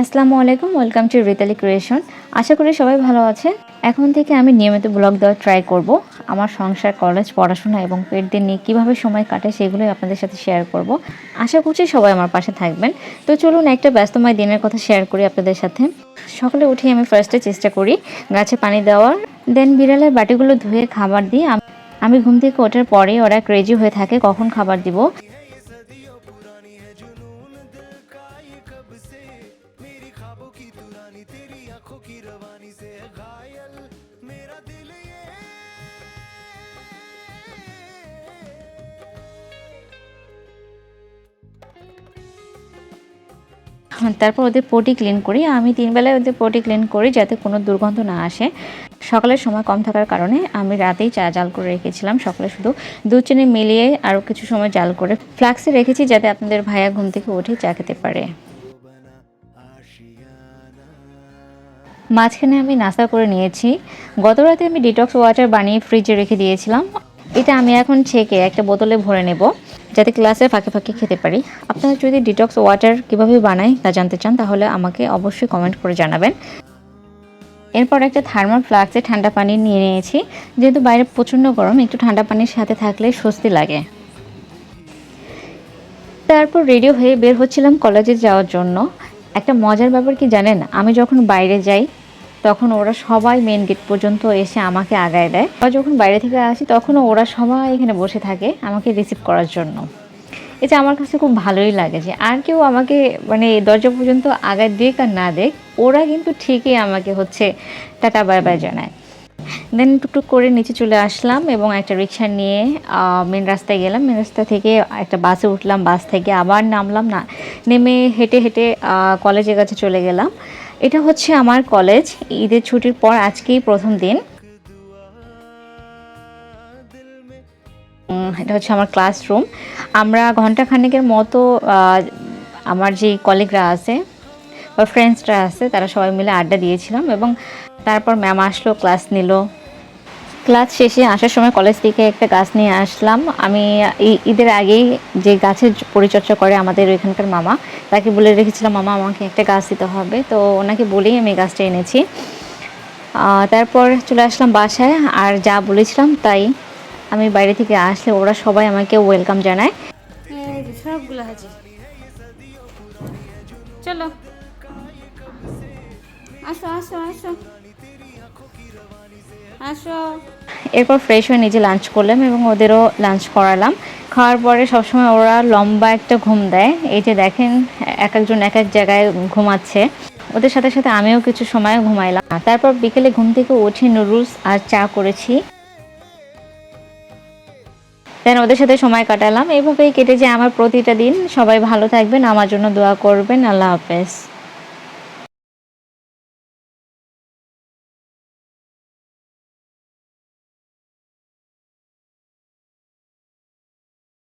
আসসালামু আলাইকুম welcome to Ritali creation আশা করি সবাই ভালো আছেন। এখন থেকে আমি নিয়মিত ব্লগ দেওয়ার ট্রাই করব। আমার সংসার কলেজ পড়াশোনা এবং পেট দিয়ে নিয়ে কীভাবে সময় কাটে সেগুলোই আপনাদের সাথে শেয়ার করব। আশা করছি সবাই আমার পাশে থাকবেন। তো চলুন একটা ব্যস্তময় দিনের কথা শেয়ার করি আপনাদের সাথে। সকালে উঠে আমি ফার্স্টে চেষ্টা করি গাছে পানি দেওয়ার। দেন বিড়ালের বাটিগুলো ধুয়ে খাবার দিই আমি ঘুম থেকে ওঠার পরে ওরা ক্রেজি হয়ে থাকে, কখন খাবার দিব? তারপর ওদের পটি ক্লিন করি। আমি তিন বেলায় ওদের পটি ক্লিন করি যাতে কোনো দুর্গন্ধ না আসে। সকালের সময় কম থাকার কারণে আমি রাতেই চা জাল করে রেখেছিলাম। সকালে শুধু দুধ চিনি মিলিয়ে আরও কিছু সময় জাল করে ফ্লাক্সে রেখেছি যাতে আপনাদের ভাইয়া ঘুম থেকে উঠে চা খেতে পারে। মাঝখানে আমি নাস্তা করে নিয়েছি। গত রাতে আমি ডিটক্স ওয়াটার বানিয়ে ফ্রিজে রেখে দিয়েছিলাম। এটা আমি এখন ছেঁকে একটা বোতলে ভরে নেব, যাতে ক্লাসে ফাঁকে ফাঁকে খেতে পারি। আপনারা যদি ডিটক্স ওয়াটার কীভাবে বানাই তা জানতে চান, তাহলে আমাকে অবশ্যই কমেন্ট করে জানাবেন। এরপর একটা থার্মাল ফ্লাক্সে ঠান্ডা পানি নিয়ে নিয়েছি। যেহেতু বাইরে প্রচণ্ড গরম, একটু ঠান্ডা পানির সাথে থাকলে স্বস্তি লাগে। তারপর রেডি হয়ে বের হচ্ছিলাম কলেজে যাওয়ার জন্য। একটা মজার ব্যাপার কি জানেন? আমি যখন বাইরে যাই, তখন ওরা সবাই মেন গেট পর্যন্ত এসে আমাকে আগায় দেয়। বা যখন বাইরে থেকে আসি, তখনও ওরা সবাই এখানে বসে থাকে আমাকে রিসিভ করার জন্য। এটা আমার কাছে খুব ভালোই লাগে যে, আর কেউ আমাকে মানে দরজা পর্যন্ত আগায় দেখ আর না দেখ ওরা কিন্তু ঠিকই আমাকে হচ্ছে টাটা বাই বাই জানায়। দেন টুকটুক করে নিচে চলে আসলাম এবং একটা রিক্সা নিয়ে মেন রাস্তায় গেলাম। মেন রাস্তা থেকে একটা বাসে উঠলাম। বাস থেকে আবার নামলাম। না, নেমে হেঁটে হেঁটে কলেজের কাছে চলে গেলাম। এটা হচ্ছে আমার কলেজ। ঈদের ছুটির পর আজকেই প্রথম দিন। এটা হচ্ছে আমার ক্লাসরুম আমরা ঘন্টাখানেকের মতো আমার যে কলিগরা আছে বা ফ্রেন্ডসরা আছে, তারা সবাই মিলে আড্ডা দিয়েছিলাম এবং তারপর ম্যাম আসলো ক্লাস নিল। ক্লাস শেষে আসার সময় কলেজ থেকে একটা গাছ নিয়ে আসলাম। আমি ঈদের আগেই যে গাছের পরিচর্যা করে আমাদের এখানকার মামা, তাকে বলে রেখেছিলাম, মামা, আমাকে একটা গাছ দিতে হবে। তো ওনাকে বলেই আমি গাছটা এনেছি। তারপর চলে আসলাম বাসায়। আর যা বলেছিলাম তাই। আমি বাইরে থেকে আসলে ওরা সবাই আমাকে ওয়েলকাম জানায়। চলো। আসো আসো আসো। আসো। এরপর ফ্রেশ হয়ে নিজে লাঞ্চ করলাম এবং ওদেরও লাঞ্চ করালাম। খাওয়ার পরে সবসময় ওরা লম্বা একটা ঘুম দেয়। এই যে দেখেন, এক একজন এক এক জায়গায় ঘুমাচ্ছে। ওদের সাথে সাথে আমিও কিছু সময় ঘুমাইলাম। তারপর বিকেলে ঘুম থেকে উঠে নুডলস আর চা করেছি। দেন ওদের সাথে সময় কাটালাম। এইভাবেই কেটে যায় আমার প্রতিটা দিন। সবাই ভালো থাকবেন। আমার জন্য দোয়া করবেন। আল্লাহ হাফেজ।